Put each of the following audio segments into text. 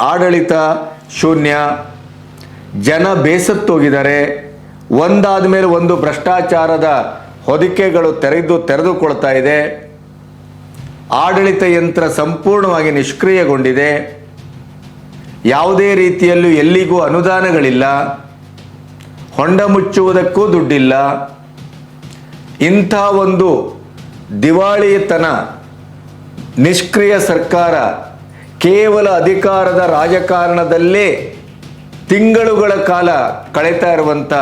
ಆಡಳಿತ ಶೂನ್ಯ. ಜನ ಬೇಸತ್ತೋಗಿದ್ದಾರೆ ಒಂದಾದ ಮೇಲೆ ಒಂದು ಭ್ರಷ್ಟಾಚಾರದ ಹೊದಿಕೆಗಳು ತೆರೆದು ತೆರೆದುಕೊಳ್ತಾ ಇದೆ. ಆಡಳಿತ ಯಂತ್ರ ಸಂಪೂರ್ಣವಾಗಿ ನಿಷ್ಕ್ರಿಯಗೊಂಡಿದೆ. ಯಾವುದೇ ರೀತಿಯಲ್ಲೂ ಎಲ್ಲಿಗೂ ಅನುದಾನಗಳಿಲ್ಲ. ಹೊಂಡ ಮುಚ್ಚುವುದಕ್ಕೂ ದುಡ್ಡಿಲ್ಲ. ಇಂಥ ಒಂದು ದಿವಾಳಿತನ ನಿಷ್ಕ್ರಿಯ ಸರ್ಕಾರ ಕೇವಲ ಅಧಿಕಾರದ ರಾಜಕಾರಣದಲ್ಲೇ ತಿಂಗಳುಗಳ ಕಾಲ ಕಳೀತಾ ಇರುವಂಥ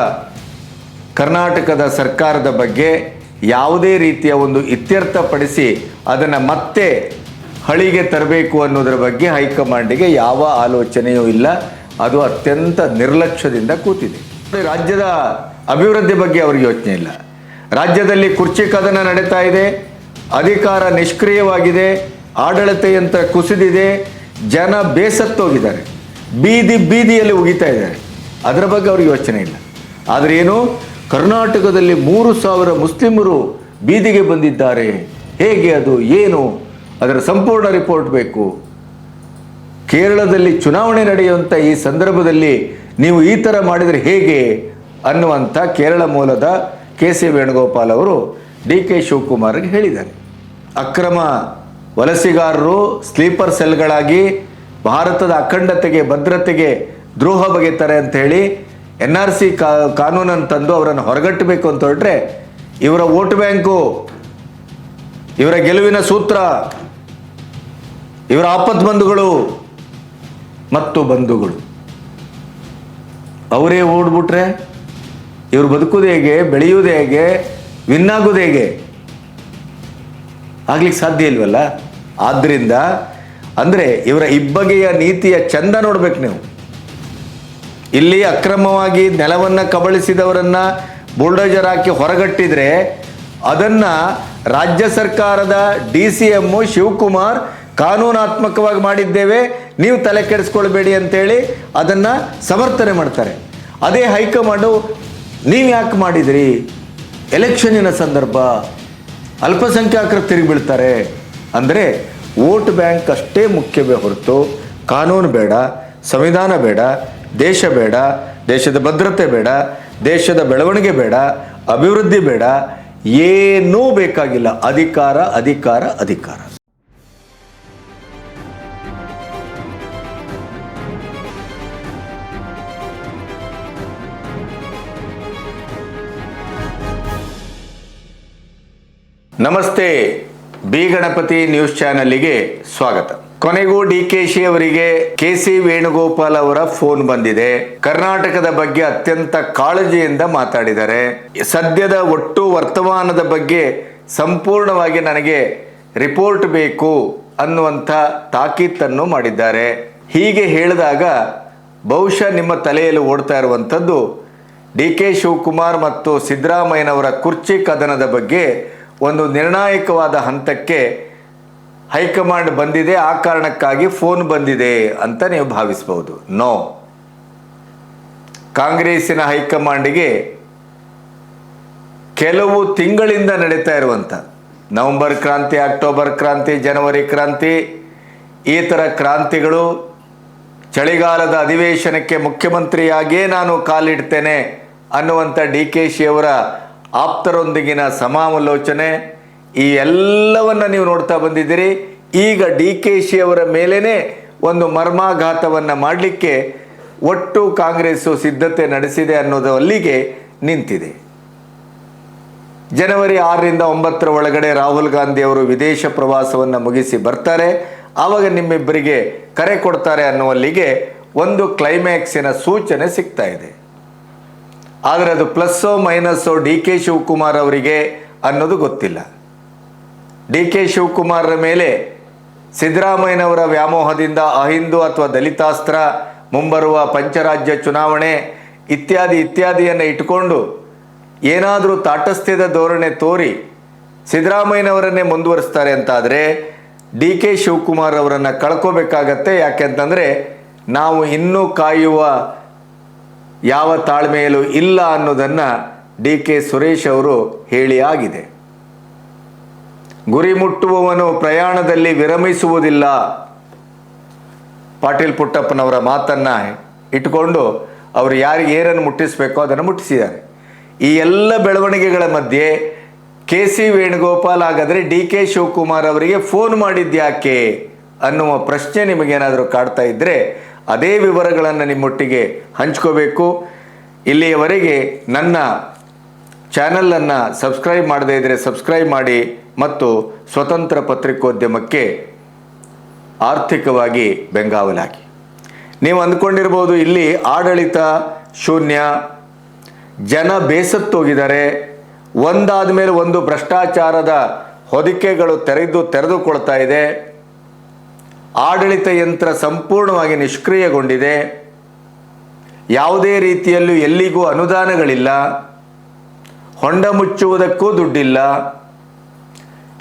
ಕರ್ನಾಟಕದ ಸರ್ಕಾರದ ಬಗ್ಗೆ ಯಾವುದೇ ರೀತಿಯ ಒಂದು ಇತ್ಯರ್ಥಪಡಿಸಿ ಅದನ್ನು ಮತ್ತೆ ಹಳಿಗೆ ತರಬೇಕು ಅನ್ನೋದರ ಬಗ್ಗೆ ಹೈಕಮಾಂಡಿಗೆ ಯಾವ ಆಲೋಚನೆಯೂ ಇಲ್ಲ. ಅದು ಅತ್ಯಂತ ನಿರ್ಲಕ್ಷ್ಯದಿಂದ ಕೂತಿದೆ. ರಾಜ್ಯದ ಅಭಿವೃದ್ಧಿ ಬಗ್ಗೆ ಅವ್ರಿಗೆ ಯೋಚನೆ ಇಲ್ಲ. ರಾಜ್ಯದಲ್ಲಿ ಕುರ್ಚಿ ಕದನ ನಡೀತಾ ಇದೆ. ಅಧಿಕಾರ ನಿಷ್ಕ್ರಿಯವಾಗಿದೆ. ಆಡಳಿತ ಯಂತ್ರ ಕುಸಿದಿದೆ, ಜನ ಬೇಸತ್ತೋಗಿದ್ದಾರೆ, ಬೀದಿ ಬೀದಿಯಲ್ಲಿ ಉಗಿತಾ ಇದ್ದಾರೆ. ಅದರ ಬಗ್ಗೆ ಅವ್ರಿಗೆ ಯೋಚನೆ ಇಲ್ಲ. ಆದರೆ ಏನು, ಕರ್ನಾಟಕದಲ್ಲಿ ಮೂರು ಸಾವಿರ ಮುಸ್ಲಿಮರು ಬೀದಿಗೆ ಬಂದಿದ್ದಾರೆ. ಹೇಗೆ ಅದು, ಏನು? ಅದರ ಸಂಪೂರ್ಣ ರಿಪೋರ್ಟ್ ಬೇಕು. ಕೇರಳದಲ್ಲಿ ಚುನಾವಣೆ ನಡೆಯುವಂಥ ಈ ಸಂದರ್ಭದಲ್ಲಿ ನೀವು ಈ ಥರ ಮಾಡಿದರೆ ಹೇಗೆ ಅನ್ನುವಂಥ ಕೇರಳ ಮೂಲದ ಕೆ ಸಿ ವೇಣುಗೋಪಾಲ್ ಅವರು ಡಿ ಕೆ ಶಿವಕುಮಾರ್ಗೆ ಹೇಳಿದ್ದಾರೆ. ಅಕ್ರಮ ವಲಸಿಗಾರರು ಸ್ಲೀಪರ್ ಸೆಲ್ಗಳಾಗಿ ಭಾರತದ ಅಖಂಡತೆಗೆ, ಭದ್ರತೆಗೆ ದ್ರೋಹ ಬಗೆತಾರೆ ಅಂತ ಹೇಳಿ ಎನ್ ಆರ್ ಸಿ ಕಾನೂನನ್ನು ತಂದು ಅವರನ್ನು ಹೊರಗಟ್ಟಬೇಕು ಅಂತ ಹೊರಟ್ರೆ ಇವರ ವೋಟ್ ಬ್ಯಾಂಕು, ಇವರ ಗೆಲುವಿನ ಸೂತ್ರ, ಇವರ ಆಪತ್ ಬಂಧುಗಳು ಮತ್ತು ಬಂಧುಗಳು. ಅವರೇ ಓಡ್ಬಿಟ್ರೆ ಇವರು ಬದುಕುವುದು ಹೇಗೆ, ಬೆಳೆಯುವುದು ಹೇಗೆ, ವಿನ್ ಆಗೋದು ಹೇಗೆ? ಆಗ್ಲಿಕ್ಕೆ ಸಾಧ್ಯ ಇಲ್ವಲ್ಲ? ಆದ್ದರಿಂದ ಅಂದರೆ ಇವರ ಇಬ್ಬಗೆಯ ನೀತಿಯ ಚಂದ ನೋಡ್ಬೇಕು ನೀವು. ಇಲ್ಲಿ ಅಕ್ರಮವಾಗಿ ನೆಲವನ್ನು ಕಬಳಿಸಿದವರನ್ನು ಬುಲ್ಡೋಜರ್ ಹಾಕಿ ಹೊರಗಟ್ಟಿದರೆ ಅದನ್ನು ರಾಜ್ಯ ಸರ್ಕಾರದ ಡಿ ಸಿ ಎಮ್ಮು ಶಿವಕುಮಾರ್ ಕಾನೂನಾತ್ಮಕವಾಗಿ ಮಾಡಿದ್ದೇವೆ, ನೀವು ತಲೆ ಕೆಡಿಸ್ಕೊಳ್ಬೇಡಿ ಅಂತೇಳಿ ಅದನ್ನು ಸಮರ್ಥನೆ ಮಾಡ್ತಾರೆ. ಅದೇ ಹೈಕಮಾಂಡು ನೀವು ಯಾಕೆ ಮಾಡಿದಿರಿ? ಎಲೆಕ್ಷನ್ನಿನ ಸಂದರ್ಭ ಅಲ್ಪಸಂಖ್ಯಾತರು ತಿರುಗಿ ಬೀಳ್ತಾರೆ. ಅಂದರೆ ವೋಟ್ ಬ್ಯಾಂಕ್ ಅಷ್ಟೇ ಮುಖ್ಯವೇ ಹೊರತು ಕಾನೂನು ಬೇಡ, ಸಂವಿಧಾನ ಬೇಡ, ದೇಶ ಬೇಡ, ದೇಶದ ಭದ್ರತೆ ಬೇಡ, ದೇಶದ ಬೆಳವಣಿಗೆ ಬೇಡ, ಅಭಿವೃದ್ಧಿ ಬೇಡ, ಏನೂ ಬೇಕಾಗಿಲ್ಲ. ಅಧಿಕಾರ ಅಧಿಕಾರ ಅಧಿಕಾರ. ನಮಸ್ತೆ. ಬಿ ಗಣಪತಿ ನ್ಯೂಸ್ ಚಾನಲ್ಗೆ ಸ್ವಾಗತ. ಕೊನೆಗೂ ಡಿ ಕೆ ಶಿ ಅವರಿಗೆ ಕೆ ಸಿ ವೇಣುಗೋಪಾಲ್ ಅವರ ಫೋನ್ ಬಂದಿದೆ. ಕರ್ನಾಟಕದ ಬಗ್ಗೆ ಅತ್ಯಂತ ಕಾಳಜಿಯಿಂದ ಮಾತಾಡಿದ್ದಾರೆ. ಸದ್ಯದ ಒಟ್ಟು ವರ್ತಮಾನದ ಬಗ್ಗೆ ಸಂಪೂರ್ಣವಾಗಿ ನನಗೆ ರಿಪೋರ್ಟ್ ಬೇಕು ಅನ್ನುವಂಥ ತಾಕೀತನ್ನು ಮಾಡಿದ್ದಾರೆ. ಹೀಗೆ ಹೇಳಿದಾಗ ಬಹುಶಃ ನಿಮ್ಮ ತಲೆಯಲ್ಲಿ ಓಡ್ತಾ ಇರುವಂಥದ್ದು ಡಿ ಕೆ ಶಿವಕುಮಾರ್ ಮತ್ತು ಸಿದ್ದರಾಮಯ್ಯನವರ ಕುರ್ಚಿ ಕದನದ ಬಗ್ಗೆ ಒಂದು ನಿರ್ಣಾಯಕವಾದ ಹಂತಕ್ಕೆ ಹೈಕಮಾಂಡ್ ಬಂದಿದೆ, ಆ ಕಾರಣಕ್ಕಾಗಿ ಫೋನ್ ಬಂದಿದೆ ಅಂತ ನೀವು ಭಾವಿಸಬಹುದು ನೋ. ಕಾಂಗ್ರೆಸ್ಸಿನ ಹೈಕಮಾಂಡ್ಗೆ ಕೆಲವು ತಿಂಗಳಿಂದ ನಡೀತಾ ಇರುವಂಥ ನವೆಂಬರ್ ಕ್ರಾಂತಿ, ಅಕ್ಟೋಬರ್ ಕ್ರಾಂತಿ, ಜನವರಿ ಕ್ರಾಂತಿ, ಈ ಥರ ಕ್ರಾಂತಿಗಳು ಚಳಿಗಾಲದ ಅಧಿವೇಶನಕ್ಕೆ ಮುಖ್ಯಮಂತ್ರಿಯಾಗಿಯೇ ನಾನು ಕಾಲಿಡ್ತೇನೆ ಅನ್ನುವಂಥ ಡಿ ಕೆ ಶಿ ಅವರ ಆಪ್ತರೊಂದಿಗಿನ ಸಮಾಲೋಚನೆ ಈ ಎಲ್ಲವನ್ನು ನೀವು ನೋಡ್ತಾ ಬಂದಿದ್ದೀರಿ. ಈಗ ಡಿ ಕೆ ಶಿ ಅವರ ಮೇಲೇ ಒಂದು ಮರ್ಮಾಘಾತವನ್ನು ಮಾಡಲಿಕ್ಕೆ ಒಟ್ಟು ಕಾಂಗ್ರೆಸ್ಸು ಸಿದ್ಧತೆ ನಡೆಸಿದೆ ಅನ್ನೋದು ಅಲ್ಲಿಗೆ ನಿಂತಿದೆ. ಜನವರಿ ಆರರಿಂದ ಒಂಬತ್ತರ ಒಳಗಡೆ ರಾಹುಲ್ ಗಾಂಧಿ ಅವರು ವಿದೇಶ ಪ್ರವಾಸವನ್ನು ಮುಗಿಸಿ ಬರ್ತಾರೆ. ಆವಾಗ ನಿಮ್ಮಿಬ್ಬರಿಗೆ ಕರೆ ಕೊಡ್ತಾರೆ ಅನ್ನುವಲ್ಲಿಗೆ ಒಂದು ಕ್ಲೈಮ್ಯಾಕ್ಸಿನ ಸೂಚನೆ ಸಿಗ್ತಾ ಇದೆ. ಆದರೆ ಅದು ಪ್ಲಸ್ಸೋ ಮೈನಸ್ಸೋ ಡಿ ಕೆ ಶಿವಕುಮಾರ್ ಅವರಿಗೆ ಅನ್ನೋದು ಗೊತ್ತಿಲ್ಲ. ಡಿ ಕೆ ಶಿವಕುಮಾರರ ಮೇಲೆ ಸಿದ್ದರಾಮಯ್ಯನವರ ವ್ಯಾಮೋಹದಿಂದ ಅಹಿಂದು ಅಥವಾ ದಲಿತಾಸ್ತ್ರ ಮುಂಬರುವ ಪಂಚರಾಜ್ಯ ಚುನಾವಣೆ ಇತ್ಯಾದಿ ಇತ್ಯಾದಿಯನ್ನು ಇಟ್ಕೊಂಡು ಏನಾದರೂ ತಾಟಸ್ಥ್ಯದ ಧೋರಣೆ ತೋರಿ ಸಿದ್ದರಾಮಯ್ಯನವರನ್ನೇ ಮುಂದುವರಿಸ್ತಾರೆ ಅಂತಾದರೆ ಡಿ ಕೆ ಶಿವಕುಮಾರ್ ಅವರನ್ನು ಕಳ್ಕೋಬೇಕಾಗತ್ತೆ. ಯಾಕೆಂತಂದರೆ ನಾವು ಇನ್ನೂ ಕಾಯುವ ಯಾವ ತಾಳ್ಮೆಯಲ್ಲೂ ಇಲ್ಲ ಅನ್ನೋದನ್ನು ಡಿ ಕೆ ಸುರೇಶ್ ಅವರು ಹೇಳಿ ಆಗಿದೆ. ಗುರಿ ಮುಟ್ಟುವವನು ಪ್ರಯಾಣದಲ್ಲಿ ವಿರಮಿಸುವುದಿಲ್ಲ. ಪಾಟೀಲ್ ಪುಟ್ಟಪ್ಪನವರ ಮಾತನ್ನು ಇಟ್ಟುಕೊಂಡು ಅವರು ಯಾರಿಗೆ ಏನನ್ನು ಮುಟ್ಟಿಸಬೇಕೋ ಅದನ್ನು ಮುಟ್ಟಿಸಿದ್ದಾರೆ. ಈ ಎಲ್ಲ ಬೆಳವಣಿಗೆಗಳ ಮಧ್ಯೆ ಕೆ ಸಿ ವೇಣುಗೋಪಾಲ್ ಹಾಗಾದರೆ ಡಿ ಕೆ ಶಿವಕುಮಾರ್ ಅವರಿಗೆ ಫೋನ್ ಮಾಡಿದ್ಯಾಕೆ ಅನ್ನುವ ಪ್ರಶ್ನೆ ನಿಮಗೇನಾದರೂ ಕಾಡ್ತಾ ಇದ್ದರೆ ಅದೇ ವಿವರಗಳನ್ನು ನಿಮ್ಮೊಟ್ಟಿಗೆ ಹಂಚ್ಕೋಬೇಕು. ಇಲ್ಲಿಯವರೆಗೆ ನನ್ನ ಚಾನಲನ್ನು ಸಬ್ಸ್ಕ್ರೈಬ್ ಮಾಡದೇ ಇದ್ದರೆ ಸಬ್ಸ್ಕ್ರೈಬ್ ಮಾಡಿ ಮತ್ತು ಸ್ವತಂತ್ರ ಪತ್ರಿಕೋದ್ಯಮಕ್ಕೆ ಆರ್ಥಿಕವಾಗಿ ಬೆಂಗಾವಲಾಗಿ. ನೀವು ಅಂದ್ಕೊಂಡಿರ್ಬೋದು ಇಲ್ಲಿ ಆಡಳಿತ ಶೂನ್ಯ, ಜನ ಬೇಸತ್ತೋಗಿದ್ದಾರೆ ಒಂದಾದ ಮೇಲೆ ಒಂದು ಭ್ರಷ್ಟಾಚಾರದ ಹೊದಿಕೆಗಳು ತೆರೆದು ತೆರೆದುಕೊಳ್ತಾ ಇದೆ. ಆಡಳಿತ ಯಂತ್ರ ಸಂಪೂರ್ಣವಾಗಿ ನಿಷ್ಕ್ರಿಯಗೊಂಡಿದೆ. ಯಾವುದೇ ರೀತಿಯಲ್ಲೂ ಎಲ್ಲಿಗೂ ಅನುದಾನಗಳಿಲ್ಲ. ಹೊಂಡ ಮುಚ್ಚುವುದಕ್ಕೂ ದುಡ್ಡಿಲ್ಲ.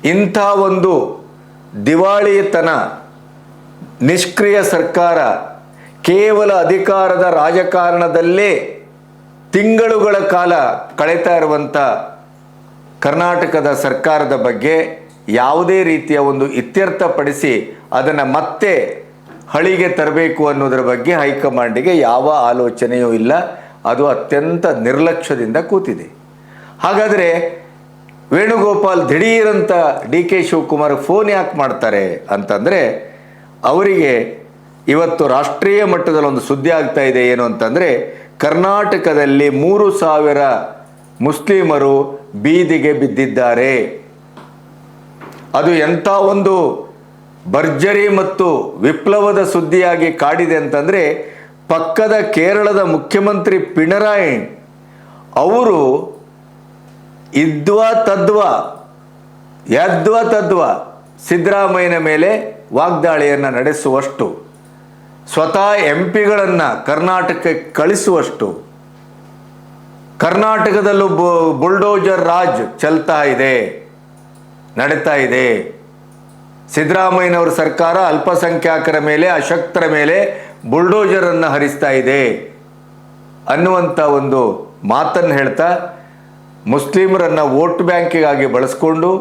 ಇಂಥ ಒಂದು ದಿವಾಳಿತನ ನಿಷ್ಕ್ರಿಯ ಸರ್ಕಾರ ಕೇವಲ ಅಧಿಕಾರದ ರಾಜಕಾರಣದಲ್ಲೇ ತಿಂಗಳುಗಳ ಕಾಲ ಕಳೀತಾ ಇರುವಂಥ ಕರ್ನಾಟಕದ ಸರ್ಕಾರದ ಬಗ್ಗೆ ಯಾವುದೇ ರೀತಿಯ ಒಂದು ಇತ್ಯರ್ಥಪಡಿಸಿ ಅದನ್ನು ಮತ್ತೆ ಹಳಿಗೆ ತರಬೇಕು ಅನ್ನೋದರ ಬಗ್ಗೆ ಹೈಕಮಾಂಡಿಗೆ ಯಾವ ಆಲೋಚನೆಯೂ ಇಲ್ಲ. ಅದು ಅತ್ಯಂತ ನಿರ್ಲಕ್ಷ್ಯದಿಂದ ಕೂತಿದೆ. ಹಾಗಾದರೆ ವೇಣುಗೋಪಾಲ್ ದಿಢೀರಂತ ಡಿ ಕೆ ಶಿವಕುಮಾರ್ ಫೋನ್ ಯಾಕೆ ಮಾಡ್ತಾರೆ ಅಂತಂದರೆ, ಅವರಿಗೆ ಇವತ್ತು ರಾಷ್ಟ್ರೀಯ ಮಟ್ಟದಲ್ಲಿ ಒಂದು ಸುದ್ದಿ ಆಗ್ತಾ ಇದೆ ಏನು ಅಂತಂದರೆ, ಕರ್ನಾಟಕದಲ್ಲಿ ಮೂರು ಸಾವಿರ ಮುಸ್ಲಿಮರು ಬೀದಿಗೆ ಬಿದ್ದಿದ್ದಾರೆ. ಅದು ಎಂಥ ಒಂದು ಭರ್ಜರಿ ಮತ್ತು ವಿಪ್ಲವದ ಸುದ್ದಿಯಾಗಿ ಕಾಡಿದೆ ಅಂತಂದರೆ ಪಕ್ಕದ ಕೇರಳದ ಮುಖ್ಯಮಂತ್ರಿ ಪಿಣರಾಯಿ ಅವರು ಇದ್ವಾ ತದ್ವಾ, ಯದ್ವಾ ತದ್ವಾ ಸಿದ್ದರಾಮಯ್ಯನ ಮೇಲೆ ವಾಗ್ದಾಳಿಯನ್ನು ನಡೆಸುವಷ್ಟು, ಸ್ವತಃ ಎಂ ಪಿಗಳನ್ನು ಕರ್ನಾಟಕಕ್ಕೆ ಕಳಿಸುವಷ್ಟು, ಕರ್ನಾಟಕದಲ್ಲೂ ಬುಲ್ಡೋಜರ್ ರಾಜ್ ಚಲ್ತಾ ಇದೆ, ನಡೀತಾ ಇದೆ. ಸಿದ್ದರಾಮಯ್ಯನವರ ಸರ್ಕಾರ ಅಲ್ಪಸಂಖ್ಯಾತರ ಮೇಲೆ, ಅಶಕ್ತರ ಮೇಲೆ ಬುಲ್ಡೋಜರನ್ನು ಹರಿಸ್ತಾ ಇದೆ ಅನ್ನುವಂಥ ಒಂದು ಮಾತನ್ನು ಹೇಳ್ತಾ, ಮುಸ್ಲಿಮರನ್ನು ವೋಟ್ ಬ್ಯಾಂಕಿಗಾಗಿ ಬಳಸ್ಕೊಂಡು,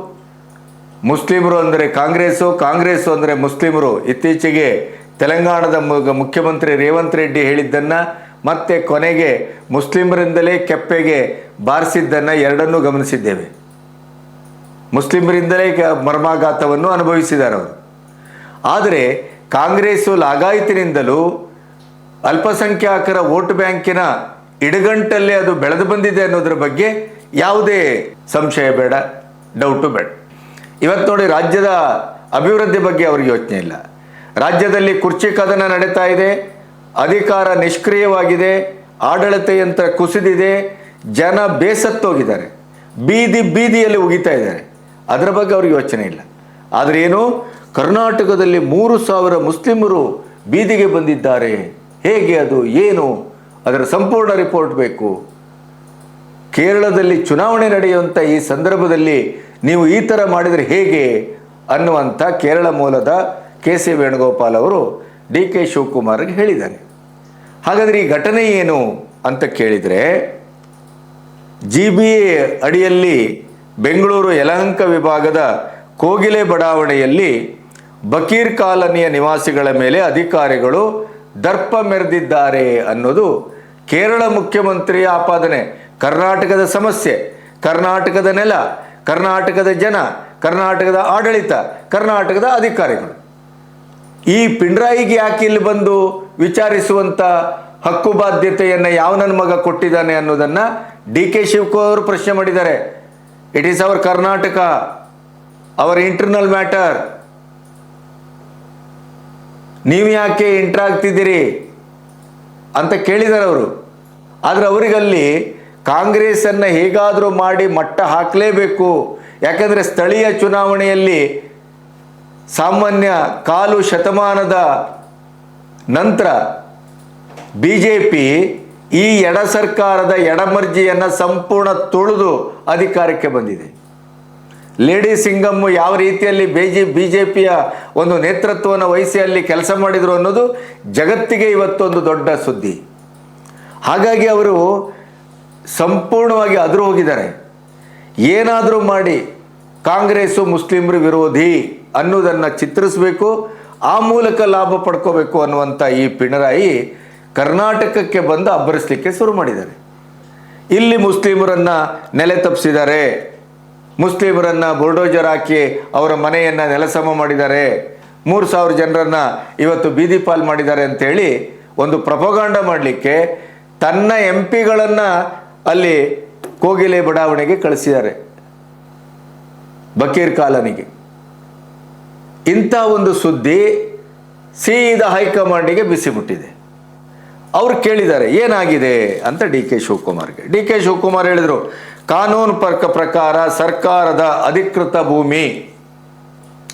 ಮುಸ್ಲಿಮರು ಅಂದರೆ ಕಾಂಗ್ರೆಸ್ಸು ಕಾಂಗ್ರೆಸ್ಸು ಅಂದರೆ ಮುಸ್ಲಿಮರು. ಇತ್ತೀಚೆಗೆ ತೆಲಂಗಾಣದ ಮುಖ್ಯಮಂತ್ರಿ ರೇವಂತ್ ರೆಡ್ಡಿ ಹೇಳಿದ್ದನ್ನು ಮತ್ತೆ ಕೊನೆಗೆ ಮುಸ್ಲಿಮರಿಂದಲೇ ಕೆಪ್ಪೆಗೆ ಬಾರಿಸಿದ್ದನ್ನು ಎರಡನ್ನೂ ಗಮನಿಸಿದ್ದೇವೆ. ಮುಸ್ಲಿಮರಿಂದಲೇ ಮರ್ಮಾಘಾತವನ್ನು ಅನುಭವಿಸಿದ್ದಾರೆ ಅವರು. ಆದರೆ ಕಾಂಗ್ರೆಸ್ಸು ಲಾಗಾಯಿತಿನಿಂದಲೂ ಅಲ್ಪಸಂಖ್ಯಾತರ ವೋಟ್ ಬ್ಯಾಂಕಿನ ಇಡಗಂಟಲ್ಲೇ ಅದು ಬೆಳೆದು ಬಂದಿದೆ ಅನ್ನೋದ್ರ ಬಗ್ಗೆ ಯಾವುದೇ ಸಂಶಯ ಬೇಡ ಡೌಟು ಬೇಡ. ಇವತ್ತು ನೋಡಿ ರಾಜ್ಯದ ಅಭಿವೃದ್ಧಿ ಬಗ್ಗೆ ಅವ್ರಿಗೆ ಯೋಚನೆ ಇಲ್ಲ. ರಾಜ್ಯದಲ್ಲಿ ಕುರ್ಚಿ ಕದನ ನಡೀತಾ ಇದೆ, ಅಧಿಕಾರ ನಿಷ್ಕ್ರಿಯವಾಗಿದೆ, ಆಡಳಿತ ಯಂತ್ರ ಕುಸಿದಿದೆ, ಜನ ಬೇಸತ್ತೋಗಿದ್ದಾರೆ, ಬೀದಿ ಬೀದಿಯಲ್ಲಿ ಉಗಿತಾ ಇದ್ದಾರೆ. ಅದರ ಬಗ್ಗೆ ಅವ್ರಿಗೆ ಯೋಚನೆ ಇಲ್ಲ. ಆದರೆ ಏನು? ಕರ್ನಾಟಕದಲ್ಲಿ ಮೂರು ಸಾವಿರ ಮುಸ್ಲಿಮರು ಬೀದಿಗೆ ಬಂದಿದ್ದಾರೆ. ಹೇಗೆ ಅದು? ಏನು? ಅದರ ಸಂಪೂರ್ಣ ರಿಪೋರ್ಟ್ ಬೇಕು. ಕೇರಳದಲ್ಲಿ ಚುನಾವಣೆ ನಡೆಯುವಂಥ ಈ ಸಂದರ್ಭದಲ್ಲಿ ನೀವು ಈ ಥರ ಮಾಡಿದರೆ ಹೇಗೆ ಅನ್ನುವಂಥ ಕೇರಳ ಮೂಲದ ಕೆ ಸಿ ವೇಣುಗೋಪಾಲ್ ಅವರು ಡಿ ಕೆ ಶಿವಕುಮಾರ್ಗೆ ಹೇಳಿದ್ದಾರೆ ಹಾಗಾದರೆ ಈ ಘಟನೆ ಏನು ಅಂತ ಕೇಳಿದರೆ, ಜಿ ಬಿ ಎ ಅಡಿಯಲ್ಲಿ ಬೆಂಗಳೂರು ಯಲಹಂಕ ವಿಭಾಗದ ಕೋಗಿಲೆ ಬಡಾವಣೆಯಲ್ಲಿ ಬಕೀರ್ ಕಾಲನಿಯ ನಿವಾಸಿಗಳ ಮೇಲೆ ಅಧಿಕಾರಿಗಳು ದರ್ಪ ಮೆರೆದಿದ್ದಾರೆ ಅನ್ನೋದು ಕೇರಳ ಮುಖ್ಯಮಂತ್ರಿಯ ಆಪಾದನೆ. ಕರ್ನಾಟಕದ ಸಮಸ್ಯೆ, ಕರ್ನಾಟಕದ ನೆಲ, ಕರ್ನಾಟಕದ ಜನ, ಕರ್ನಾಟಕದ ಆಡಳಿತ, ಕರ್ನಾಟಕದ ಅಧಿಕಾರಿಗಳು. ಈ ಪಿಂಡ್ರಾಯಿಗೆ ಯಾಕೆ ಇಲ್ಲಿ ಬಂದು ವಿಚಾರಿಸುವಂತ ಹಕ್ಕು ಬಾಧ್ಯತೆಯನ್ನು ಯಾವ ನನ್ನ ಮಗ ಕೊಟ್ಟಿದ್ದಾನೆ ಅನ್ನೋದನ್ನ ಡಿ ಕೆ ಶಿವಕುಮಾರ್ ಅವರು ಪ್ರಶ್ನೆ ಮಾಡಿದ್ದಾರೆ. It is our Karnataka our internal matter ನೀವು ಯಾಕೆ ಇಂಟರ್ ಆಗ್ತಿದ್ದೀರಿ ಅಂತ ಕೇಳಿದ್ದಾರೆ ಅವರು. ಆದರೆ ಅವರಿಗಲ್ಲಿ ಕಾಂಗ್ರೆಸ್ಸನ್ನು ಹೇಗಾದರೂ ಮಾಡಿ ಮಟ್ಟ ಹಾಕಲೇಬೇಕು. ಯಾಕಂದರೆ ಸ್ಥಳೀಯ ಚುನಾವಣೆಯಲ್ಲಿ ಸಾಮಾನ್ಯ ಕಾಲು ಶತಮಾನದ ನಂತರ ಬಿ ಜೆ ಪಿ ಈ ಎಡ ಸರ್ಕಾರದ ಎಡಮರ್ಜಿಯನ್ನು ಸಂಪೂರ್ಣ ತುಳಿದು ಅಧಿಕಾರಕ್ಕೆ ಬಂದಿದೆ. ಲೇಡಿ ಸಿಂಗಮ್ ಯಾವ ರೀತಿಯಲ್ಲಿ ಬಿಜೆ ಬಿ ಜೆ ಪಿಯ ಒಂದು ನೇತೃತ್ವವನ್ನು ವಹಿಸಿ ಅಲ್ಲಿ ಕೆಲಸ ಮಾಡಿದರು ಅನ್ನೋದು ಜಗತ್ತಿಗೆ ಇವತ್ತೊಂದು ದೊಡ್ಡ ಸುದ್ದಿ. ಹಾಗಾಗಿ ಅವರು ಸಂಪೂರ್ಣವಾಗಿ ಅದರು ಹೋಗಿದ್ದಾರೆ. ಏನಾದರೂ ಮಾಡಿ ಕಾಂಗ್ರೆಸ್ಸು ಮುಸ್ಲಿಮರು ವಿರೋಧಿ ಅನ್ನೋದನ್ನು ಚಿತ್ರಿಸಬೇಕು, ಆ ಮೂಲಕ ಲಾಭ ಪಡ್ಕೋಬೇಕು ಅನ್ನುವಂಥ ಈ ಪಿಣರಾಯಿ ಕರ್ನಾಟಕಕ್ಕೆ ಬಂದು ಅಬ್ಬರಿಸಲಿಕ್ಕೆ ಶುರು ಮಾಡಿದ್ದಾರೆ. ಇಲ್ಲಿ ಮುಸ್ಲಿಮರನ್ನ ನೆಲೆ ತಪ್ಪಿಸಿದ್ದಾರೆ. ಮುಸ್ಲಿಮರನ್ನ ಬುಲ್ಡೋಜರ್ ಹಾಕಿ ಅವರ ಮನೆಯನ್ನು ನೆಲಸಮ ಮಾಡಿದ್ದಾರೆ. ಮೂರು ಸಾವಿರ ಜನರನ್ನ ಇವತ್ತು ಬೀದಿ ಪಾಲ್ ಮಾಡಿದ್ದಾರೆ ಅಂತೇಳಿ ಒಂದು ಪ್ರಪಗಾಂಡ ಮಾಡಲಿಕ್ಕೆ ತನ್ನ ಎಂ ಪಿಗಳನ್ನು ಅಲ್ಲಿ ಕೋಗಿಲೆ ಬಡಾವಣೆಗೆ ಕಳಿಸಿದ್ದಾರೆ. ಬಕೀರ್ ಕಾಲನಿಗೆ. ಇಂಥ ಒಂದು ಸುದ್ದಿ ಸೀದಾ ಹೈಕಮಾಂಡಿಗೆ ಬಿಸಿಬಿಟ್ಟಿದೆ ಅವ್ರು ಕೇಳಿದ್ದಾರೆ, ಏನಾಗಿದೆ ಅಂತ ಡಿ ಕೆ ಶಿವಕುಮಾರ್ಗೆ. ಡಿ ಕೆ ಶಿವಕುಮಾರ್ ಹೇಳಿದರು, ಕಾನೂನು ಪರ್ಕ ಪ್ರಕಾರ ಸರ್ಕಾರದ ಅಧಿಕೃತ ಭೂಮಿ,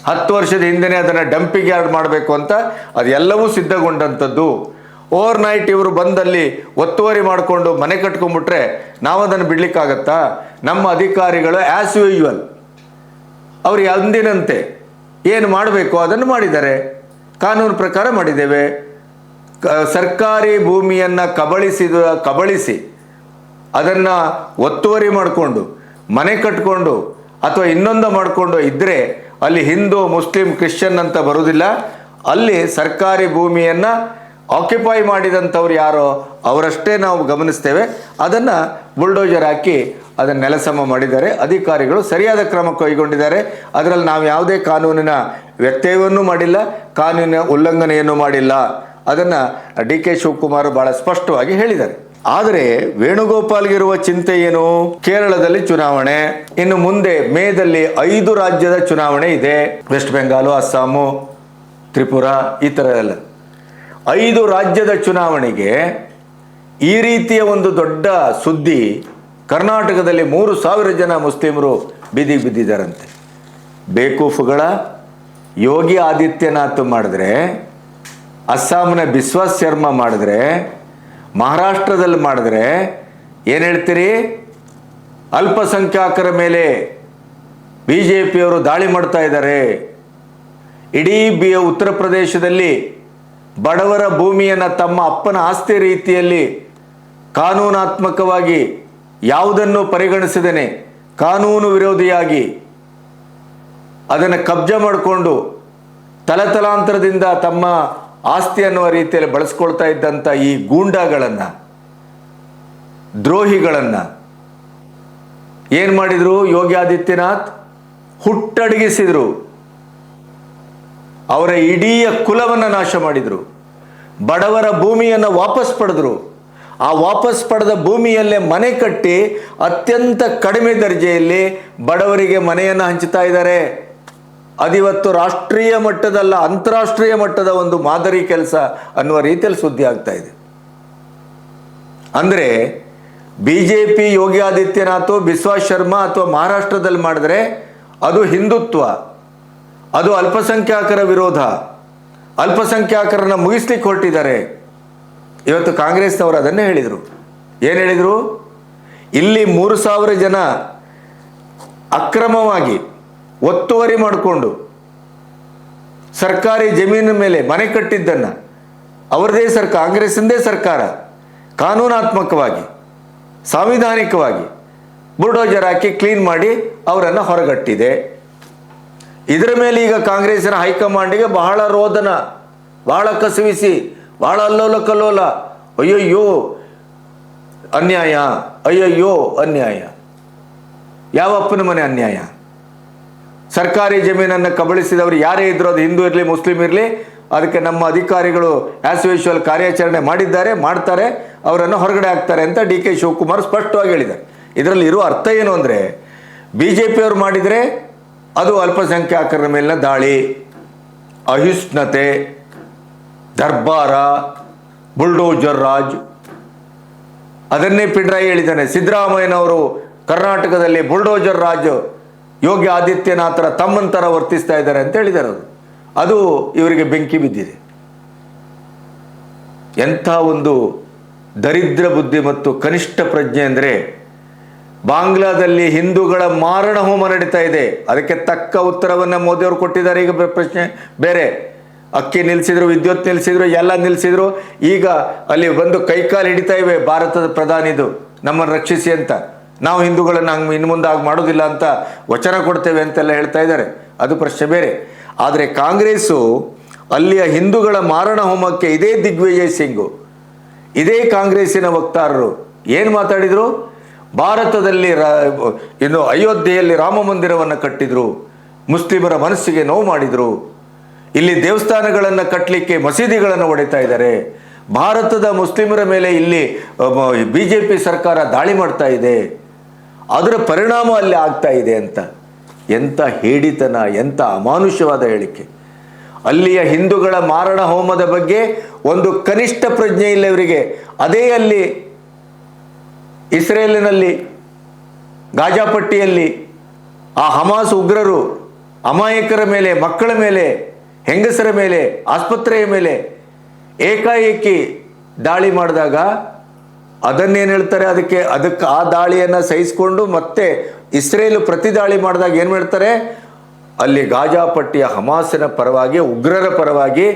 ಹತ್ತು ವರ್ಷದ ಹಿಂದೆನೇ ಅದನ್ನು ಡಂಪಿಂಗ್ ಯಾರ್ಡ್ ಮಾಡಬೇಕು ಅಂತ ಅದೆಲ್ಲವೂ ಸಿದ್ಧಗೊಂಡಂಥದ್ದು. ಓವರ್ ನೈಟ್ ಇವರು ಬಂದಲ್ಲಿ ಒತ್ತುವರಿ ಮಾಡಿಕೊಂಡು ಮನೆ ಕಟ್ಕೊಂಡ್ಬಿಟ್ರೆ ನಾವು ಅದನ್ನು ಬಿಡ್ಲಿಕ್ಕಾಗತ್ತಾ? ನಮ್ಮ ಅಧಿಕಾರಿಗಳು ಆ್ಯಸ್ ಯೂಶುವಲ್ ಅವರು ಅಂದಿನಂತೆ ಏನು ಮಾಡಬೇಕು? ಅದನ್ನು ಮಾಡಿದ್ದಾರೆ. ಕಾನೂನು ಪ್ರಕಾರ ಮಾಡಿದ್ದೇವೆ. ಸರ್ಕಾರಿ ಭೂಮಿಯನ್ನು ಕಬಳಿಸಿದ, ಕಬಳಿಸಿ ಅದನ್ನು ಒತ್ತುವರಿ ಮಾಡಿಕೊಂಡು, ಮನೆ ಕಟ್ಕೊಂಡು ಅಥವಾ ಇನ್ನೊಂದು ಮಾಡಿಕೊಂಡು ಇದ್ದರೆ ಅಲ್ಲಿ ಹಿಂದೂ, ಮುಸ್ಲಿಂ, ಕ್ರಿಶ್ಚಿಯನ್ ಅಂತ ಬರುವುದಿಲ್ಲ ಅಲ್ಲಿ ಸರ್ಕಾರಿ ಭೂಮಿಯನ್ನು ಆಕ್ಯುಪೈ ಮಾಡಿದಂಥವ್ರು ಯಾರೋ ಅವರಷ್ಟೇ ನಾವು ಗಮನಿಸ್ತೇವೆ. ಅದನ್ನು ಬುಲ್ಡೋಜರ್ ಹಾಕಿ ಅದನ್ನು ನೆಲಸಮ ಮಾಡಿದ್ದಾರೆ. ಅಧಿಕಾರಿಗಳು ಸರಿಯಾದ ಕ್ರಮ ಕೈಗೊಂಡಿದ್ದಾರೆ. ಅದರಲ್ಲಿ ನಾವು ಯಾವುದೇ ಕಾನೂನಿನ ವ್ಯತ್ಯಯವನ್ನು ಮಾಡಿಲ್ಲ, ಕಾನೂನಿನ ಉಲ್ಲಂಘನೆಯನ್ನು ಮಾಡಿಲ್ಲ. ಅದನ್ನು ಡಿ ಕೆ ಶಿವಕುಮಾರ್ ಬಹಳ ಸ್ಪಷ್ಟವಾಗಿ ಹೇಳಿದ್ದಾರೆ. ಆದರೆ ವೇಣುಗೋಪಾಲ್ಗಿರುವ ಚಿಂತೆ ಏನು? ಕೇರಳದಲ್ಲಿ ಚುನಾವಣೆ, ಇನ್ನು ಮುಂದೆ ಮೇದಲ್ಲಿ ಐದು ರಾಜ್ಯದ ಚುನಾವಣೆ ಇದೆ. ವೆಸ್ಟ್ ಬೆಂಗಾಲು ಅಸ್ಸಾಮು ತ್ರಿಪುರ, ಈ ಥರ ಎಲ್ಲ. ಐದು ರಾಜ್ಯದ ಚುನಾವಣೆಗೆ ಈ ರೀತಿಯ ಒಂದು ದೊಡ್ಡ ಸುದ್ದಿ ಕರ್ನಾಟಕದಲ್ಲಿ ಮೂರು ಸಾವಿರ ಜನ ಮುಸ್ಲಿಮರು ಬೀದಿಗೆ ಬಿದ್ದಿದ್ದಾರಂತೆ. ಬೇಕೂಫುಗಳ ಯೋಗಿ ಆದಿತ್ಯನಾಥ್ ಮಾಡಿದ್ರೆ ಅಸ್ಸಾಂನ ಬಿಸ್ವಾಸ್ ಶರ್ಮಾ ಮಾಡಿದ್ರೆ, ಮಹಾರಾಷ್ಟ್ರದಲ್ಲಿ ಮಾಡಿದ್ರೆ, ಏನು ಹೇಳ್ತೀರಿ? ಅಲ್ಪಸಂಖ್ಯಾತರ ಮೇಲೆ ಬಿ ಜೆ ಪಿಯವರು ದಾಳಿ ಮಾಡ್ತಾ ಇದ್ದಾರೆ. ಇಡೀ ಬಿ ಉತ್ತರ ಪ್ರದೇಶದಲ್ಲಿ ಬಡವರ ಭೂಮಿಯನ್ನು ತಮ್ಮ ಅಪ್ಪನ ಆಸ್ತಿ ರೀತಿಯಲ್ಲಿ ಕಾನೂನಾತ್ಮಕವಾಗಿ ಯಾವುದನ್ನು ಪರಿಗಣಿಸದೇನೆ ಕಾನೂನು ವಿರೋಧಿಯಾಗಿ ಅದನ್ನು ಕಬ್ಜಾ ಮಾಡಿಕೊಂಡು ತಲತಲಾಂತರದಿಂದ ತಮ್ಮ ಆಸ್ತಿ ಅನ್ನುವ ರೀತಿಯಲ್ಲಿ ಬಳಸ್ಕೊಳ್ತಾ ಇದ್ದಂಥ ಈ ಗೂಂಡಾಗಳನ್ನು, ದ್ರೋಹಿಗಳನ್ನು ಏನು ಮಾಡಿದರು? ಯೋಗಿ ಆದಿತ್ಯನಾಥ್ ಹುಟ್ಟಡಗಿಸಿದರು. ಅವರ ಇಡೀ ಕುಲವನ್ನು ನಾಶ ಮಾಡಿದರು. ಬಡವರ ಭೂಮಿಯನ್ನು ವಾಪಸ್ ಪಡೆದ್ರು. ಆ ವಾಪಸ್ ಪಡೆದ ಭೂಮಿಯಲ್ಲೇ ಮನೆ ಕಟ್ಟಿ ಅತ್ಯಂತ ಕಡಿಮೆ ದರ್ಜೆಯಲ್ಲಿ ಬಡವರಿಗೆ ಮನೆಯನ್ನು ಹಂಚುತ್ತಾ ಇದ್ದಾರೆ. ಅದಿವತ್ತು ರಾಷ್ಟ್ರೀಯ ಮಟ್ಟದಲ್ಲ ಅಂತಾರಾಷ್ಟ್ರೀಯ ಮಟ್ಟದ ಒಂದು ಮಾದರಿ ಕೆಲಸ ಅನ್ನುವ ರೀತಿಯಲ್ಲಿ ಸುದ್ದಿ ಆಗ್ತಾ ಇದೆ. ಅಂದರೆ B J P Yogi Adityanath Biswas Sharma ಅಥವಾ ಮಹಾರಾಷ್ಟ್ರದಲ್ಲಿ ಮಾಡಿದ್ರೆ ಅದು ಹಿಂದುತ್ವ, ಅದು ಅಲ್ಪಸಂಖ್ಯಾತರ ವಿರೋಧ ಅಲ್ಪಸಂಖ್ಯಾತರನ್ನ ಮುಗಿಸ್ಲಿಕ್ಕೆ ಹೊರಟಿದ್ದಾರೆ. ಇವತ್ತು ಕಾಂಗ್ರೆಸ್ನವರು ಅದನ್ನೇ ಹೇಳಿದರು. ಏನು ಹೇಳಿದರು? ಇಲ್ಲಿ ಮೂರು ಸಾವಿರ ಜನ ಅಕ್ರಮವಾಗಿ ಒತ್ತುವರಿ ಮಾಡಿಕೊಂಡು ಸರ್ಕಾರಿ ಜಮೀನಿನ ಮೇಲೆ ಮನೆ ಕಟ್ಟಿದ್ದನ್ನು ಅವರದೇ ಸರ್ಕಾರ ಕಾಂಗ್ರೆಸ್ಸಿಂದೇ ಸರ್ಕಾರ ಕಾನೂನಾತ್ಮಕವಾಗಿ, ಸಾಂವಿಧಾನಿಕವಾಗಿ ಬುಲ್ಡೋಜರ್ ಹಾಕಿ ಕ್ಲೀನ್ ಮಾಡಿ ಅವರನ್ನು ಹೊರಗಟ್ಟಿದೆ. ಇದರ ಮೇಲೆ ಈಗ ಕಾಂಗ್ರೆಸ್ಸಿನ ಹೈಕಮಾಂಡಿಗೆ ಬಹಳ ರೋದನ, ಬಹಳ ಕಸುವಿಸಿ, ಬಹಳ ಅಲ್ಲೋಲ ಕಲ್ಲೋಲ, ಅಯ್ಯಯ್ಯೋ, ಅನ್ಯಾಯ ಅಯ್ಯಯ್ಯೋ, ಅನ್ಯಾಯ. ಯಾವ ಅಪ್ಪನ ಮನೆ ಅನ್ಯಾಯ? ಸರ್ಕಾರಿ ಜಮೀನನ್ನು ಕಬಳಿಸಿದವರು ಯಾರೇ ಇದ್ರೂ ಅದು ಹಿಂದೂ ಇರಲಿ, ಮುಸ್ಲಿಂ ಇರಲಿ, ಅದಕ್ಕೆ ನಮ್ಮ ಅಧಿಕಾರಿಗಳು ಆಸ್ ಯೂಶುವಲ್ ಕಾರ್ಯಾಚರಣೆ ಮಾಡಿದ್ದಾರೆ, ಮಾಡ್ತಾರೆ, ಅವರನ್ನು ಹೊರಗಡೆ ಹಾಕ್ತಾರೆ ಅಂತ ಡಿ ಕೆ ಶಿವಕುಮಾರ್ ಸ್ಪಷ್ಟವಾಗಿ ಹೇಳಿದ್ದಾರೆ. ಇದರಲ್ಲಿ ಇರುವ ಅರ್ಥ ಏನು ಅಂದರೆ ಬಿ ಜೆ ಪಿಯವರು ಮಾಡಿದರೆ ಅದು ಅಲ್ಪಸಂಖ್ಯಾತರ ಮೇಲಿನ ದಾಳಿ, ಅಹಿಷ್ಣುತೆ, ದರ್ಬಾರ, ಬುಲ್ಡೋಜರ್ ರಾಜ್. ಅದನ್ನೇ ಪಿಡ್ರಾಯಿ ಹೇಳಿದ್ದಾನೆ. ಸಿದ್ದರಾಮಯ್ಯನವರು ಕರ್ನಾಟಕದಲ್ಲಿ ಬುಲ್ಡೋಜರ್ ರಾಜ್ ಯೋಗಿ ಆದಿತ್ಯನಾಥರ ತಮ್ಮಂತರ ವರ್ತಿಸ್ತಾ ಇದ್ದಾರೆ ಅಂತ ಹೇಳಿದ್ದಾರೆ ಅದು ಅದು ಇವರಿಗೆ ಬೆಂಕಿ ಬಿದ್ದಿದೆ. ಎಂಥ ಒಂದು ದರಿದ್ರ ಬುದ್ಧಿ ಮತ್ತು ಕನಿಷ್ಠ ಪ್ರಜ್ಞೆ ಅಂದರೆ ಬಾಂಗ್ಲಾದಲ್ಲಿ ಹಿಂದೂಗಳ ಮಾರಣ ಹೋಮ ನಡೀತಾ ಇದೆ. ಅದಕ್ಕೆ ತಕ್ಕ ಉತ್ತರವನ್ನು ಮೋದಿಯವರು ಕೊಟ್ಟಿದ್ದಾರೆ. ಈಗ ಪ್ರಶ್ನೆ ಬೇರೆ. ಅಕ್ಕಿ ನಿಲ್ಲಿಸಿದ್ರು ವಿದ್ಯುತ್ ನಿಲ್ಲಿಸಿದ್ರು ಎಲ್ಲ ನಿಲ್ಲಿಸಿದ್ರು ಈಗ ಅಲ್ಲಿ ಬಂದು ಕೈಕಾಲು ಹಿಡಿತಾ ಇವೆ ಭಾರತದ ಪ್ರಧಾನಿದು. ನಮ್ಮನ್ನು ರಕ್ಷಿಸಿ ಅಂತ. ನಾವು ಹಿಂದೂಗಳನ್ನು ಹಂಗೆ ಇನ್ನು ಮುಂದೆ ಆಗಿ ಮಾಡೋದಿಲ್ಲ ಅಂತ ವಚನ ಕೊಡ್ತೇವೆ ಅಂತೆಲ್ಲ ಹೇಳ್ತಾ ಇದ್ದಾರೆ. ಅದು ಪ್ರಶ್ನೆ ಬೇರೆ. ಆದರೆ ಕಾಂಗ್ರೆಸ್ಸು ಅಲ್ಲಿಯ ಹಿಂದೂಗಳ ಮಾರಣ ಹೋಮಕ್ಕೆ ಇದೇ ದಿಗ್ವಿಜಯ್ ಸಿಂಗು. ಇದೇ ಕಾಂಗ್ರೆಸ್ಸಿನ ವಕ್ತಾರರು. ಏನು ಮಾತಾಡಿದರು? ಭಾರತದಲ್ಲಿ ರಾ, ಇನ್ನು ಅಯೋಧ್ಯೆಯಲ್ಲಿ ರಾಮ ಮಂದಿರವನ್ನು ಕಟ್ಟಿದರು. ಮುಸ್ಲಿಮರ ಮನಸ್ಸಿಗೆ ನೋವು ಮಾಡಿದರು. ಇಲ್ಲಿ ದೇವಸ್ಥಾನಗಳನ್ನು ಕಟ್ಟಲಿಕ್ಕೆ ಮಸೀದಿಗಳನ್ನು ಹೊಡಿತಾ ಇದ್ದಾರೆ. ಭಾರತದ ಮುಸ್ಲಿಮರ ಮೇಲೆ ಇಲ್ಲಿ ಬಿ ಜೆ ಪಿ ಸರ್ಕಾರ ದಾಳಿ ಮಾಡ್ತಾ ಇದೆ. ಅದರ ಪರಿಣಾಮ ಅಲ್ಲಿ ಆಗ್ತಾ ಇದೆ ಅಂತ. ಎಂಥ ಹೇಡಿತನ ಎಂಥ ಅಮಾನುಷ್ಯವಾದ ಹೇಳಿಕೆ. ಅಲ್ಲಿಯ ಹಿಂದೂಗಳ ಮಾರಣ ಹೋಮದ ಬಗ್ಗೆ ಒಂದು ಕನಿಷ್ಠ ಪ್ರಜ್ಞೆ ಇಲ್ಲ ಇವರಿಗೆ. ಅದೇ ಅಲ್ಲಿ ಇಸ್ರೇಲಿನಲ್ಲಿ ಗಾಜಾಪಟ್ಟಿಯಲ್ಲಿ ಆ ಹಮಾಸ್ ಉಗ್ರರು ಅಮಾಯಕರ ಮೇಲೆ, ಮಕ್ಕಳ ಮೇಲೆ, ಹೆಂಗಸರ ಮೇಲೆ, ಆಸ್ಪತ್ರೆಯ ಮೇಲೆ ಏಕಾಏಕಿ ದಾಳಿ ಮಾಡಿದಾಗ ಅದನ್ನೇನು ಹೇಳ್ತಾರೆ? ಅದಕ್ಕೆ ಅದಕ್ಕೆ ಆ ದಾಳಿಯನ್ನು ಸಹಿಸಿಕೊಂಡು ಮತ್ತೆ ಇಸ್ರೇಲ್ ಪ್ರತಿ ದಾಳಿ ಮಾಡಿದಾಗ ಏನು ಮಾಡ್ತಾರೆ? ಅಲ್ಲಿ ಗಾಜಾಪಟ್ಟಿಯ ಹಮಾಸಿನ ಪರವಾಗಿ, ಉಗ್ರರ ಪರವಾಗಿ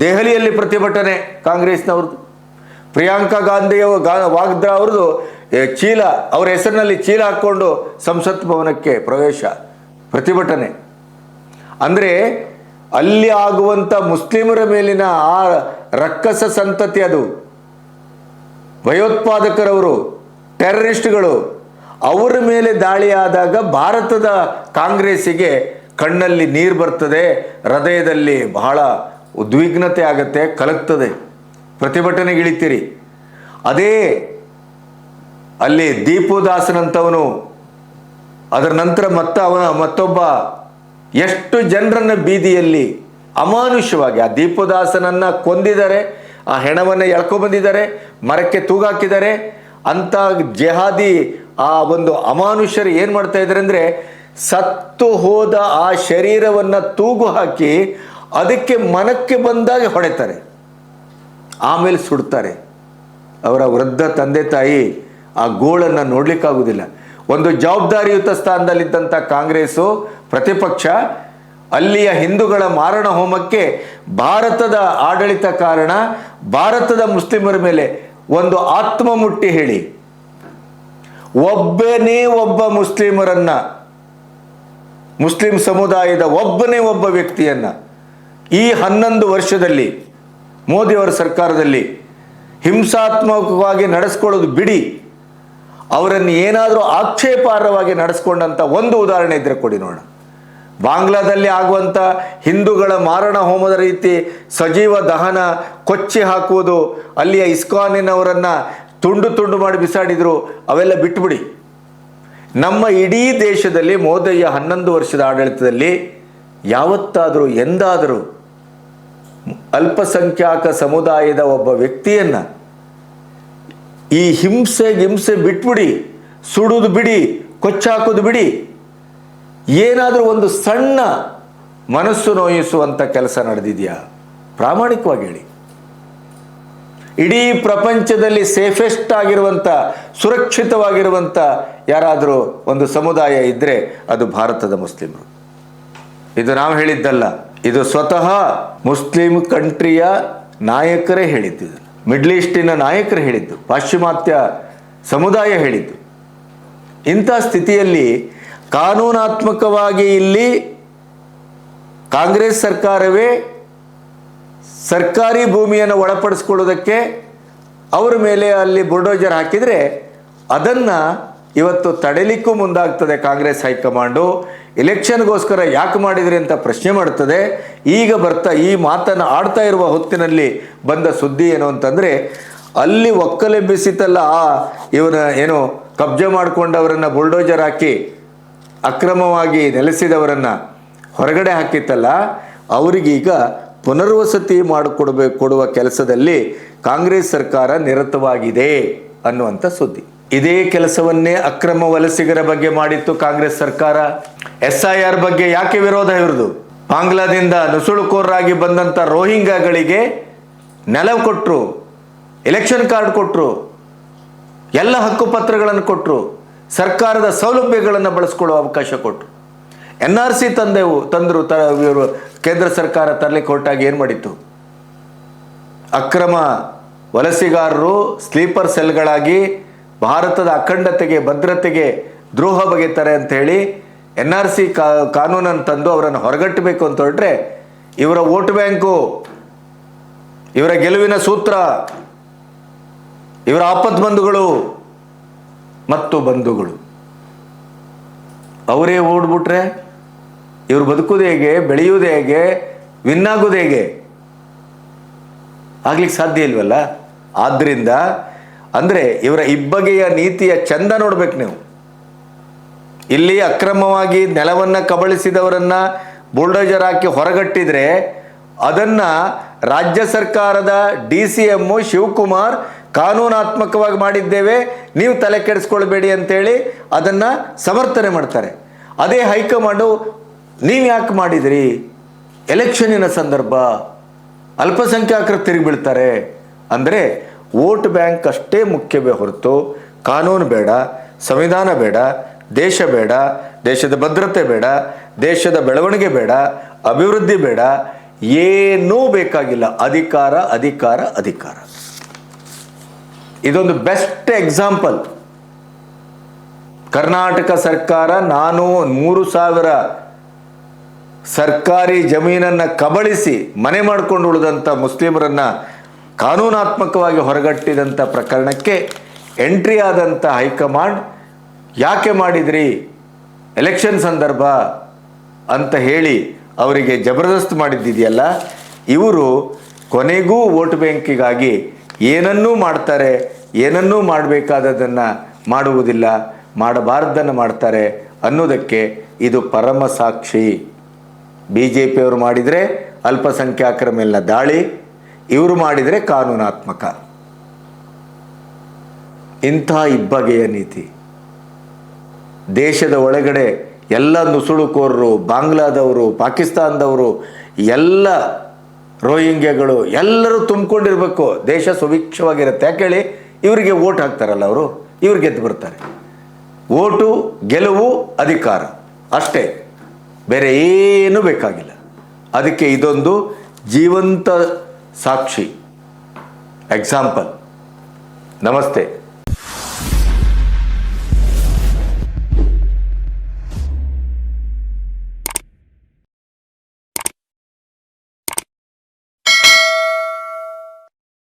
ದೆಹಲಿಯಲ್ಲಿ ಪ್ರತಿಭಟನೆ ಕಾಂಗ್ರೆಸ್ನವ್ರದ್ದು ಪ್ರಿಯಾಂಕಾ ಗಾಂಧಿಯವ ಗಾ ಅವ್ರದ್ದು ಚೀಲ, ಅವರ ಹೆಸರಿನಲ್ಲಿ ಚೀಲ ಹಾಕ್ಕೊಂಡು ಸಂಸತ್ ಭವನಕ್ಕೆ ಪ್ರವೇಶ, ಪ್ರತಿಭಟನೆ. ಅಂದರೆ ಅಲ್ಲಿ ಆಗುವಂಥ ಮುಸ್ಲಿಮರ ಮೇಲಿನ ಆ ರಕ್ಕಸ ಸಂತತಿ ಅದು. ಭಯೋತ್ಪಾದಕರವರು ಟೆರರಿಸ್ಟ್ಗಳು ಅವರ ಮೇಲೆ ದಾಳಿಯಾದಾಗ ಭಾರತದ ಕಾಂಗ್ರೆಸ್ಸಿಗೆ ಕಣ್ಣಲ್ಲಿ ನೀರು ಬರ್ತದೆ, ಹೃದಯದಲ್ಲಿ ಬಹಳ ಉದ್ವಿಗ್ನತೆ ಆಗುತ್ತೆ, ಕಲಗ್ತದೆ. ಪ್ರತಿಭಟನೆಗಿಳಿತೀರಿ ಅದೇ ಅಲ್ಲಿ ದೀಪುದಾಸನಂತವನು, ಅದರ ನಂತರ ಮತ್ತ ಅವನ ಮತ್ತೊಬ್ಬ ಎಷ್ಟು ಜನರನ್ನ ಬೀದಿಯಲ್ಲಿ ಅಮಾನುಷ್ಯವಾಗಿ ಆ ದೀಪದಾಸನನ್ನ ಕೊಂದಿದ್ದಾರೆ ಆ ಹೆಣವನ್ನು ಎಳ್ಕೊಂಬಂದಿದ್ದಾರೆ ಮರಕ್ಕೆ ತೂಗಾಕಿದ್ದಾರೆ ಅಂತ ಜೆಹಾದಿ ಆ ಒಂದು ಅಮಾನುಷ್ಯರು ಏನು ಮಾಡ್ತಾ ಇದ್ದಾರೆ ಅಂದರೆ ಸತ್ತು ಹೋದ ಆ ಶರೀರವನ್ನು ತೂಗು ಹಾಕಿ ಅದಕ್ಕೆ ಮನಕ್ಕೆ ಬಂದಾಗ ಹೊಡೆತಾರೆ. ಆಮೇಲೆ ಸುಡ್ತಾರೆ. ಅವರ ವೃದ್ಧ ತಂದೆ ತಾಯಿ ಆ ಗೋಳನ್ನು ನೋಡ್ಲಿಕ್ಕಾಗುವುದಿಲ್ಲ ಒಂದು ಜವಾಬ್ದಾರಿಯುತ ಸ್ಥಾನದಲ್ಲಿದ್ದಂಥ ಕಾಂಗ್ರೆಸ್ಸು ಪ್ರತಿಪಕ್ಷ ಅಲ್ಲಿಯ ಹಿಂದೂಗಳ ಮಾರಣ ಹೋಮಕ್ಕೆ ಭಾರತದ ಆಡಳಿತ ಕಾರಣ ಭಾರತದ ಮುಸ್ಲಿಮರ ಮೇಲೆ ಒಂದು ಆತ್ಮ ಮುಟ್ಟಿ ಹೇಳಿ. ಒಬ್ಬನೇ ಒಬ್ಬ ಮುಸ್ಲಿಮರನ್ನ, ಮುಸ್ಲಿಂ ಸಮುದಾಯದ ಒಬ್ಬನೇ ಒಬ್ಬ ವ್ಯಕ್ತಿಯನ್ನ ಈ ಹನ್ನೊಂದು ವರ್ಷದಲ್ಲಿ ಮೋದಿಯವರ ಸರ್ಕಾರದಲ್ಲಿ ಹಿಂಸಾತ್ಮಕವಾಗಿ ನಡೆಸ್ಕೊಳ್ಳೋದು ಬಿಡಿ. ಅವರನ್ನು ಏನಾದರೂ ಆಕ್ಷೇಪಾರ್ಹವಾಗಿ ನಡೆಸ್ಕೊಂಡಂಥ ಒಂದು ಉದಾಹರಣೆ ಇದ್ರೆ ಕೊಡಿ ನೋಡೋಣ. ಬಾಂಗ್ಲಾದಲ್ಲಿ ಆಗುವಂಥ ಹಿಂದೂಗಳ ಮಾರಣ ಹೋಮದ ರೀತಿ ಸಜೀವ ದಹನ, ಕೊಚ್ಚಿ ಹಾಕುವುದು, ಅಲ್ಲಿಯ ಇಸ್ಕಾನಿನವರನ್ನು ತುಂಡು ತುಂಡು ಮಾಡಿ ಬಿಸಾಡಿದ್ರು, ಅವೆಲ್ಲ ಬಿಟ್ಬಿಡಿ. ನಮ್ಮ ಇಡೀ ದೇಶದಲ್ಲಿ ಮೋದಯ್ಯ ಹನ್ನೊಂದು ವರ್ಷದ ಆಡಳಿತದಲ್ಲಿ ಯಾವತ್ತಾದರೂ, ಎಂದಾದರೂ ಅಲ್ಪಸಂಖ್ಯಾಕ ಸಮುದಾಯದ ಒಬ್ಬ ವ್ಯಕ್ತಿಯನ್ನ ಈ ಹಿಂಸೆ ಹಿಂಸೆ ಬಿಟ್ಬಿಡಿ, ಸುಡುದು ಬಿಡಿ, ಕೊಚ್ಚಾಕೋದು ಬಿಡಿ. ಏನಾದರೂ ಒಂದು ಸಣ್ಣ ಮನಸ್ಸು ನೋಯಿಸುವಂಥ ಕೆಲಸ ನಡೆದಿದೆಯಾ? ಪ್ರಾಮಾಣಿಕವಾಗಿ ಹೇಳಿ. ಇಡೀ ಪ್ರಪಂಚದಲ್ಲಿ ಸೇಫೆಸ್ಟ್ ಆಗಿರುವಂಥ ಸುರಕ್ಷಿತವಾಗಿರುವಂಥ ಯಾರಾದರೂ ಒಂದು ಸಮುದಾಯ ಇದ್ದರೆ ಅದು ಭಾರತದ ಮುಸ್ಲಿಮರು. ಇದು ನಾವು ಹೇಳಿದ್ದಲ್ಲ, ಇದು ಸ್ವತಃ ಮುಸ್ಲಿಂ ಕಂಟ್ರಿಯ ನಾಯಕರೇ ಹೇಳಿದ್ದು ಮಿಡ್ಲ್ ಈಸ್ಟಿನ ನಾಯಕರು ಹೇಳಿದ್ದು, ಪಾಶ್ಚಿಮಾತ್ಯ ಸಮುದಾಯ ಹೇಳಿದ್ದು. ಇಂಥ ಸ್ಥಿತಿಯಲ್ಲಿ ಕಾನೂನಾತ್ಮಕವಾಗಿ ಇಲ್ಲಿ ಕಾಂಗ್ರೆಸ್ ಸರ್ಕಾರವೇ ಸರ್ಕಾರಿ ಭೂಮಿಯನ್ನು ಒಳಪಡಿಸ್ಕೊಳ್ಳೋದಕ್ಕೆ ಅವರ ಮೇಲೆ ಅಲ್ಲಿ ಬುಲ್ಡೋಜರ್ ಹಾಕಿದರೆ ಅದನ್ನು ಇವತ್ತು ತಡೆಯಲಿಕ್ಕೂ ಮುಂದಾಗ್ತದೆ ಕಾಂಗ್ರೆಸ್ ಹೈಕಮಾಂಡು. ಎಲೆಕ್ಷನ್ಗೋಸ್ಕರ ಯಾಕೆ ಮಾಡಿದ್ರಿ ಅಂತ ಪ್ರಶ್ನೆ ಮಾಡ್ತದೆ. ಈಗ ಬರ್ತಾ ಈ ಮಾತನ್ನು ಆಡ್ತಾ ಇರುವ ಹೊತ್ತಿನಲ್ಲಿ ಬಂದ ಸುದ್ದಿ ಏನು ಅಂತಂದರೆ, ಅಲ್ಲಿ ಒಕ್ಕಲೆಬ್ಬಿಸಿತಲ್ಲ ಆ ಇವನ ಏನು ಕಬ್ಜೆ ಮಾಡಿಕೊಂಡವರನ್ನು ಬುಲ್ಡೋಜರ್ ಹಾಕಿ ಅಕ್ರಮವಾಗಿ ನೆಲೆಸಿದವರನ್ನು ಹೊರಗಡೆ ಹಾಕಿತ್ತಲ್ಲ ಅವರಿಗೀಗ ಪುನರ್ವಸತಿ ಮಾಡಿಕೊಡ್ಬೇಕು ಕೊಡುವ ಕೆಲಸದಲ್ಲಿ ಕಾಂಗ್ರೆಸ್ ಸರ್ಕಾರ ನಿರತವಾಗಿದೆ ಅನ್ನುವಂಥ ಸುದ್ದಿ. ಇದೇ ಕೆಲಸವನ್ನೇ ಅಕ್ರಮ ವಲಸಿಗರ ಬಗ್ಗೆ ಮಾಡಿತ್ತು ಕಾಂಗ್ರೆಸ್ ಸರ್ಕಾರ. ಎಸ್ ಐ ಆರ್ ಬಗ್ಗೆ ಯಾಕೆ ವಿರೋಧ ಇವ್ರದು? ಬಾಂಗ್ಲಾದಿಂದ ನುಸುಳುಕೋರರಾಗಿ ಬಂದಂಥ ರೋಹಿಂಗಾಗಳಿಗೆ ನೆಲವು ಕೊಟ್ಟರು ಎಲೆಕ್ಷನ್ ಕಾರ್ಡ್ ಕೊಟ್ಟರು ಎಲ್ಲ ಹಕ್ಕುಪತ್ರಗಳನ್ನು ಕೊಟ್ಟರು ಸರ್ಕಾರದ ಸೌಲಭ್ಯಗಳನ್ನು ಬಳಸ್ಕೊಳ್ಳೋ ಅವಕಾಶ ಕೊಟ್ಟರು ಎನ್ ಆರ್ ಸಿ ತಂದೆವು, ತಂದರು, ತ, ಇವರು ಕೇಂದ್ರ ಸರ್ಕಾರ ತರಲಿಕ್ಕೆ ಹೊರಟಾಗಿ ಏನು ಮಾಡಿತ್ತು? ಅಕ್ರಮ ವಲಸಿಗಾರರು ಸ್ಲೀಪರ್ ಸೆಲ್ಗಳಾಗಿ ಭಾರತದ ಅಖಂಡತೆಗೆ, ಭದ್ರತೆಗೆ ದ್ರೋಹ ಬಗೆತಾರೆ ಅಂತ ಹೇಳಿ ಎನ್ ಆರ್ ಸಿ ಕಾನೂನನ್ನು ತಂದು ಅವರನ್ನು ಹೊರಗಟ್ಟಬೇಕು ಅಂತ ಹೊರಟ್ರೆ ಇವರ ವೋಟ್ ಬ್ಯಾಂಕು, ಇವರ ಗೆಲುವಿನ ಸೂತ್ರ, ಇವರ ಆಪತ್ ಬಂಧುಗಳು ಮತ್ತು ಬಂಧುಗಳು. ಅವರೇ ಓಡ್ಬಿಟ್ರೆ ಇವರು ಬದುಕೋದು ಹೇಗೆ, ಬೆಳೆಯುವುದು ಹೇಗೆ ವಿನ್ ಆಗೋದು ಹೇಗೆ? ಆಗ್ಲಿಕ್ಕೆ ಸಾಧ್ಯ ಇಲ್ವಲ್ಲ? ಆದ್ದರಿಂದ ಅಂದರೆ ಇವರ ಇಬ್ಬಗೆಯ ನೀತಿಯ ಚಂದ ನೋಡ್ಬೇಕು ನೀವು. ಇಲ್ಲಿ ಅಕ್ರಮವಾಗಿ ನೆಲವನ್ನ ಕಬಳಿಸಿದವರನ್ನ ಬುಲ್ಡೋಜರ್ ಹಾಕಿ ಹೊರಗಟ್ಟಿದ್ರೆ ಅದನ್ನ ರಾಜ್ಯ ಸರ್ಕಾರದ ಡಿ ಸಿ ಎಮ್ಮು ಶಿವಕುಮಾರ್ ಕಾನೂನಾತ್ಮಕವಾಗಿ ಮಾಡಿದ್ದೇವೆ. ನೀವು ತಲೆ ಕೆಡಿಸ್ಕೊಳ್ಬೇಡಿ ಅಂತೇಳಿ ಅದನ್ನ ಸಮರ್ಥನೆ ಮಾಡ್ತಾರೆ. ಅದೇ ಹೈಕಮಾಂಡು ನೀವು ಯಾಕೆ ಮಾಡಿದ್ರಿ? ಎಲೆಕ್ಷನ್ನಿನ ಸಂದರ್ಭ ಅಲ್ಪಸಂಖ್ಯಾತರು ತಿರುಗಿ ಬೀಳ್ತಾರೆ. ಅಂದರೆ ವೋಟ್ ಬ್ಯಾಂಕ್ ಅಷ್ಟೇ ಮುಖ್ಯವೇ ಹೊರತು ಕಾನೂನು ಬೇಡ, ಸಂವಿಧಾನ ಬೇಡ, ದೇಶ ಬೇಡ, ದೇಶದ ಭದ್ರತೆ ಬೇಡ, ದೇಶದ ಬೆಳವಣಿಗೆ ಬೇಡ, ಅಭಿವೃದ್ಧಿ ಬೇಡ ಏನೂ ಬೇಕಾಗಿಲ್ಲ. ಅಧಿಕಾರ ಅಧಿಕಾರ ಅಧಿಕಾರ. ಇದೊಂದು ಬೆಸ್ಟ್ ಎಕ್ಸಾಂಪಲ್ ಕರ್ನಾಟಕ ಸರ್ಕಾರ ನಾನು ಮೂರು ಸಾವಿರ ಸರ್ಕಾರಿ ಜಮೀನನ್ನು ಕಬಳಿಸಿ ಮನೆ ಮಾಡಿಕೊಂಡು ಉಳಿದಂಥ ಮುಸ್ಲಿಮರನ್ನು ಕಾನೂನಾತ್ಮಕವಾಗಿ ಹೊರಗಟ್ಟಿದಂಥ ಪ್ರಕರಣಕ್ಕೆ ಎಂಟ್ರಿ ಆದಂಥ ಹೈಕಮಾಂಡ್ ಯಾಕೆ ಮಾಡಿದ್ರಿ? ಎಲೆಕ್ಷನ್ ಸಂದರ್ಭ ಅಂತ ಹೇಳಿ ಅವರಿಗೆ ಜಬರ್ದಸ್ತ್ ಮಾಡಿದ್ದಿದೆಯಲ್ಲ, ಇವರು ಕೊನೆಗೂ ವೋಟ್ ಬ್ಯಾಂಕಿಗಾಗಿ ಏನನ್ನೂ ಮಾಡ್ತಾರೆ, ಏನನ್ನೂ ಮಾಡಬೇಕಾದದನ್ನು ಮಾಡುವುದಿಲ್ಲ ಮಾಡಬಾರ್ದನ್ನು ಮಾಡ್ತಾರೆ ಅನ್ನೋದಕ್ಕೆ ಇದು ಪರಮ ಸಾಕ್ಷಿ. ಬಿ ಜೆ ಪಿಯವರು ಮಾಡಿದರೆ ಅಲ್ಪಸಂಖ್ಯಾತರ ಮೇಲಿನ ದಾಳಿ, ಇವರು ಮಾಡಿದರೆ ಕಾನೂನಾತ್ಮಕ. ಇಂಥ ಇಬ್ಬಗೆಯ ನೀತಿ. ದೇಶದ ಒಳಗಡೆ ಎಲ್ಲ ನುಸುಳುಕೋರರು ಬಾಂಗ್ಲಾದವರು, ಪಾಕಿಸ್ತಾನದವರು, ಎಲ್ಲ ರೋಹಿಂಗ್ಯಗಳು, ಎಲ್ಲರೂ ತುಂಬಿಕೊಂಡಿರ್ಬೇಕು. ದೇಶ ಸುಭಿಕ್ಷವಾಗಿರುತ್ತೆ. ಯಾಕೆ ಹೇಳಿ? ಇವರಿಗೆ ಓಟ್ ಹಾಕ್ತಾರಲ್ಲ ಅವರು. ಇವ್ರು ಗೆದ್ದು ಬರ್ತಾರೆ. ಓಟು, ಗೆಲುವು, ಅಧಿಕಾರ. ಅಷ್ಟೇ. ಬೇರೆ ಏನೂ ಬೇಕಾಗಿಲ್ಲ. ಅದಕ್ಕೆ ಇದೊಂದು ಜೀವಂತ ಸಾಕ್ಷಿ. ಎಕ್ಸಾಂಪಲ್ ನಮಸ್ತೆ.